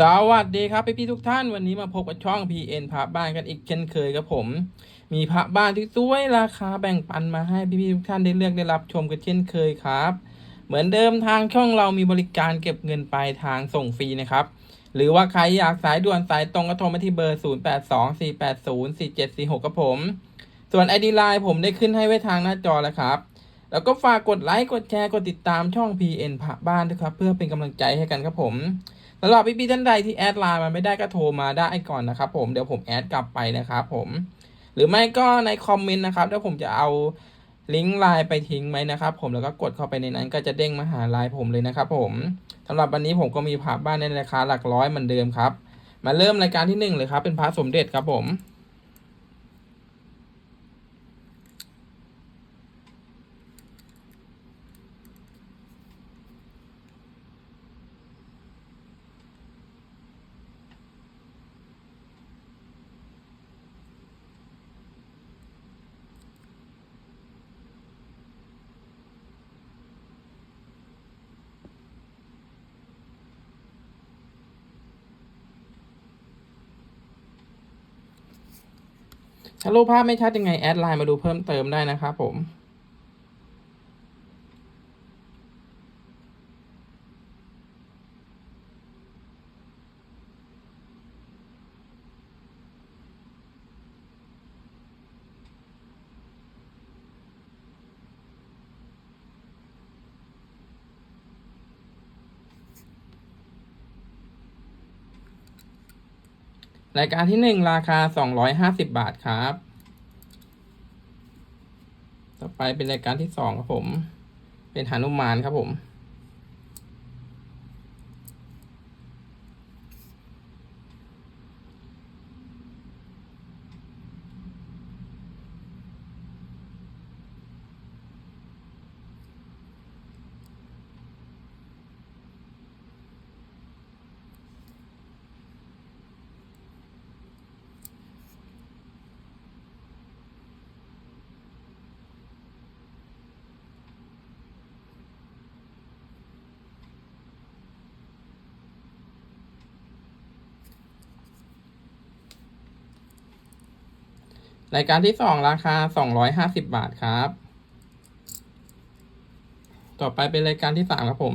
สวัสดีครับพี่พี่ทุกท่านวันนี้มาพบกับช่อง PN พระบ้านกันอีกเช่นเคยครับผม มีพระบ้านที่สวยราคาแบ่งปันมาให้พี่พี่ทุกท่านได้เลือกได้รับชมกันเช่นเคยครับ เหมือนเดิมทางช่องเรามีบริการเก็บเงินปลายทางส่งฟรีนะครับ หรือว่าใครอยากสายด่วนสายตรงก็โทรมาที่เบอร์ 0824804746ครับผม ส่วน ID Line ผมได้ขึ้นให้ไว้ทางหน้าจอแล้วครับแล้วก็ฝากกดไลค์กดแชร์กดติดตามช่อง PN พระบ้านด้วยครับ เพื่อเป็นกำลังใจให้กันครับผม สำหรับพี่ๆท่านใดที่แอดไลน์มาไม่ได้ก็โทรมาได้ก่อนนะครับผมเดี๋ยวผมแอดกลับไปนะครับผมหรือไม่ก็ในคอมเมนต์นะครับเดี๋ยวผมจะเอาลิงก์ไลน์ไปทิ้งไหมนะครับผมแล้วก็กดเข้าไปในนั้นก็จะเด้งมาหาไลน์ผมเลยนะครับผมสำหรับวันนี้ผมก็มีพระบ้านในราคาหลักร้อยเหมือนเดิมครับ มาเริ่มรายการที่หนึ่งเลยครับเป็นพระสมเด็จครับผม ถ้ารูปภาพไม่ชัดยังไงแอดไลน์มาดูเพิ่มเติมได้นะครับผม รายการที่หนึ่งราคาสองร้อยห้าสิบบาทครับ ต่อไปเป็นรายการที่สองครับผม เป็นหานุมานครับผม รายการที่สองราคาสองร้อยห้าสิบบาทครับ ต่อไปเป็นรายการที่สามครับผม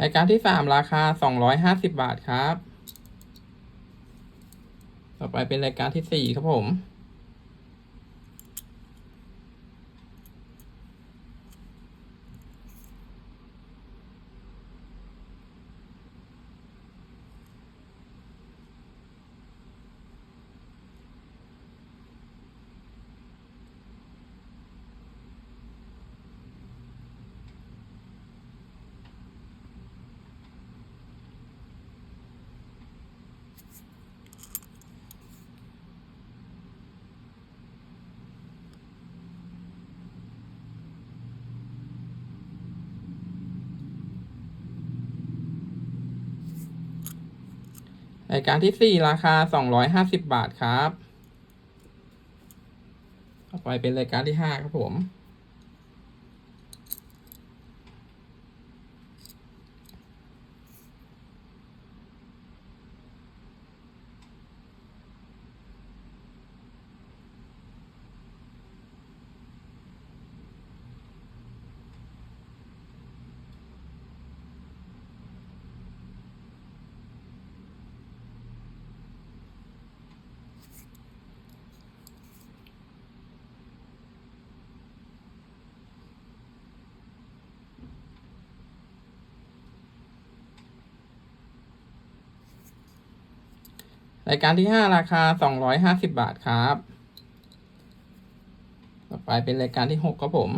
รายการที่สามราคาสองร้อยห้าสิบบาทครับ ต่อไปเป็นรายการที่สี่ครับผม รายการที่สี่ราคาสองร้อยห้าสิบบาทครับ ต่อไปเป็นรายการที่ห้าครับผม รายการที่ห้าราคาสองร้อยห้าสิบบาทครับ ต่อไปเป็นรายการที่หกครับผม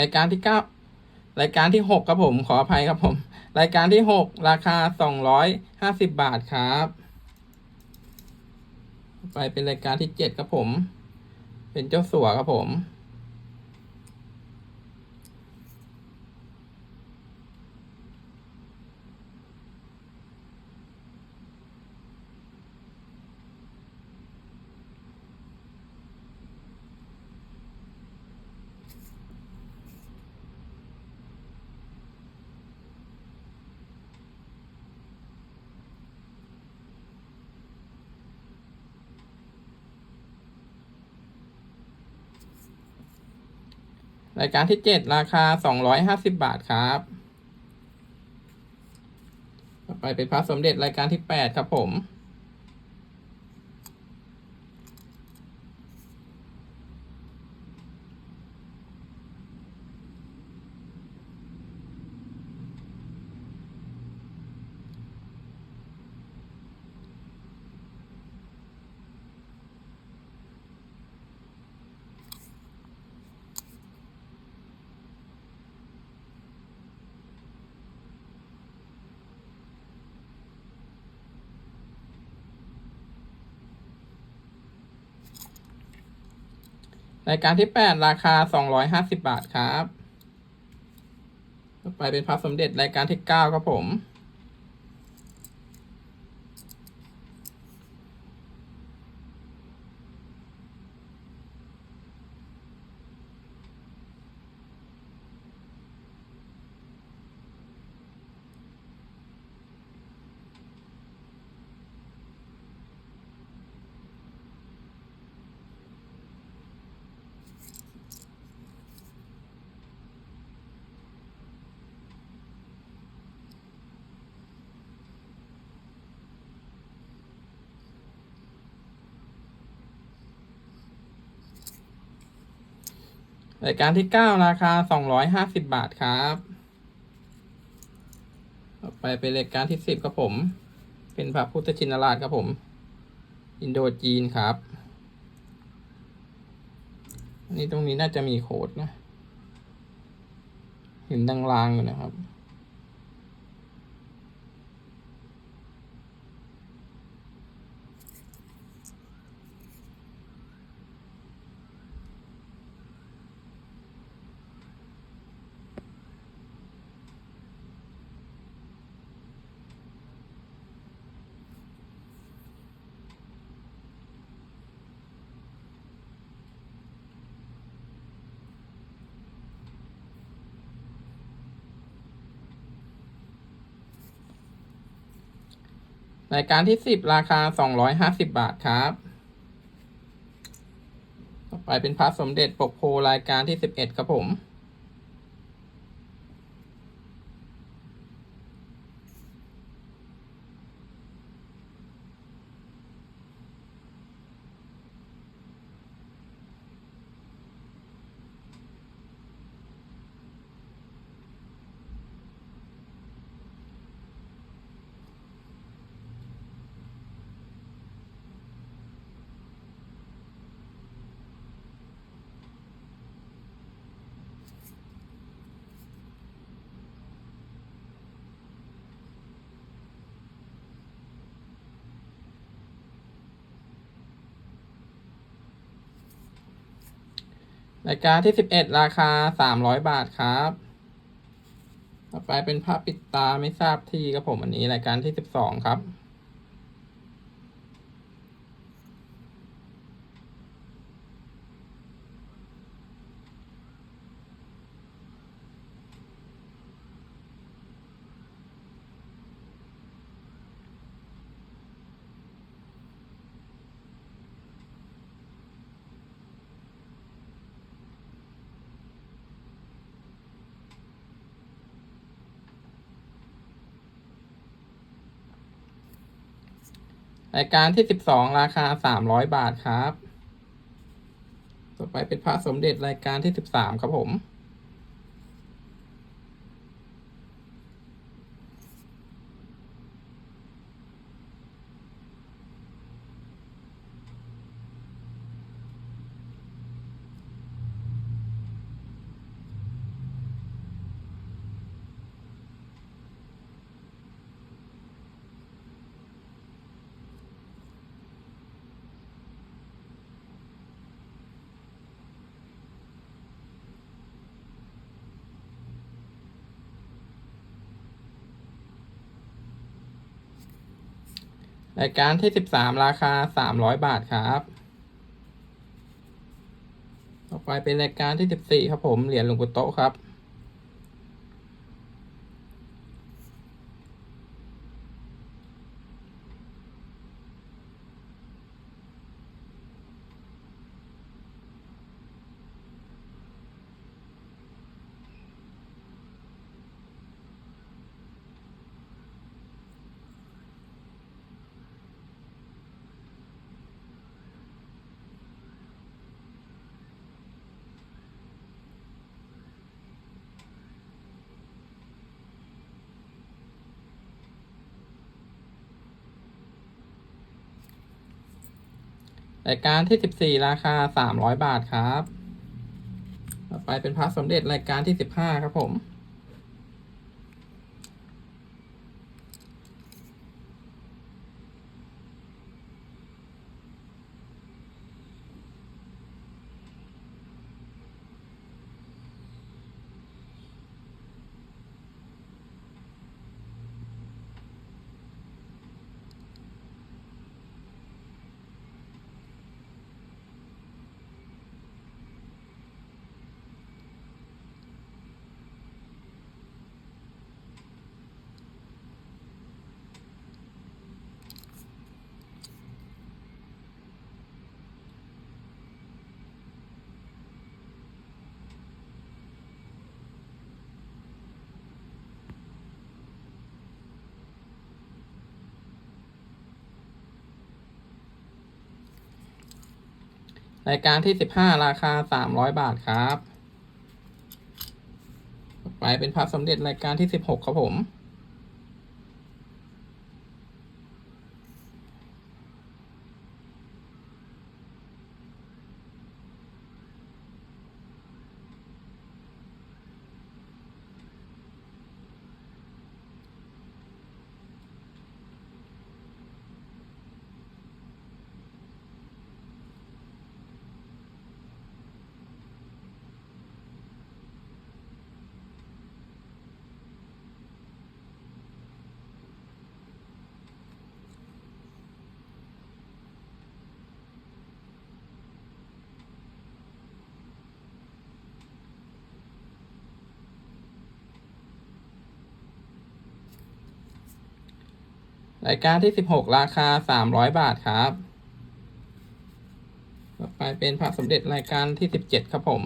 รายการที่เก้ารายการที่หกครับผมขออภัยครับผม รายการที่หกราคาสองร้อยห้าสิบบาทครับ ไปเป็นรายการที่เจ็ดครับผม เป็นเจ้าสัวครับผม รายการที่เจ็ดราคาสองร้อยห้าสิบบาทครับ ต่อไปเป็นพระสมเด็จรายการที่แปดครับผม รายการที่แปดราคาสองร้อยห้าสิบบาทครับ ต่อไปเป็นพระสมเด็จรายการที่เก้าครับผม รายการที่เก้าราคาสองร้อยห้าสิบบาทครับ ต่อไปเป็นรายการที่สิบครับผม เป็นพระพุทธชินราชครับผม อินโดจีนครับ นี่ตรงนี้น่าจะมีโค้ดนะ เห็นดังลางอยู่นะครับ รายการที่สิบราคาสองร้อยห้าสิบบาทครับ ต่อไปเป็นพระสมเด็จปกโพรายการที่สิบเอ็ดครับผม รายการที่สิบเอ็ดราคาสามร้อยบาทครับ ต่อไปเป็นภาพปิดตาไม่ทราบที่ครับผมอันนี้รายการที่สิบสองครับ รายการที่สิบสองราคาสามร้อยบาทครับ ต่อไปเป็นพระสมเด็จรายการที่สิบสามครับผม รายการที่สิบสามราคาสามร้อยบาทครับ ต่อไปเป็นรายการที่สิบสี่ครับผมเหรียญหลวงปู่โตครับ รายการที่สิบสี่ราคาสามร้อยบาทครับ ต่อไปเป็นพระสมเด็จรายการที่สิบห้าครับผม รายการที่สิบห้าราคาสามร้อยบาทครับ ไปเป็นพระสมเด็จรายการที่สิบหกครับผม รายการที่สิบหกราคาสามร้อยบาทครับ ต่อไปเป็นพระสมเด็จรายการที่สิบเจ็ดครับผม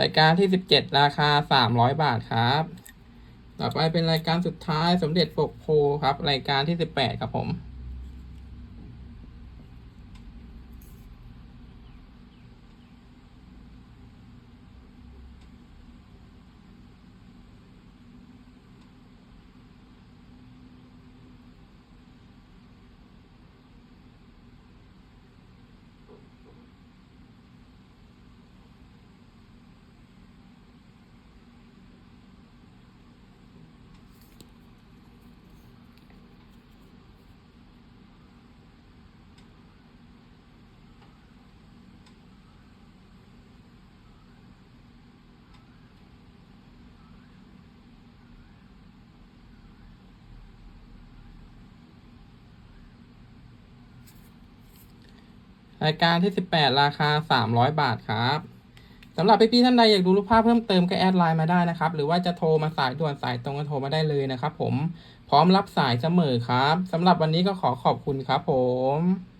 รายการที่สิบเจ็ดราคาสามร้อยบาทครับ ต่อไปเป็นรายการสุดท้ายสมเด็จปกโพครับ รายการที่สิบแปดครับผม รายการที่ 18 ราคา 300 บาทครับสำหรับพี่ๆท่านใดอยากดูรูปภาพเพิ่มเติมก็แอดไลน์มาได้นะครับ หรือว่าจะโทรมาสายด่วนสายตรงก็โทรมาได้เลยนะครับผมพร้อมรับสายเสมอครับสำหรับวันนี้ก็ขอขอบคุณครับผม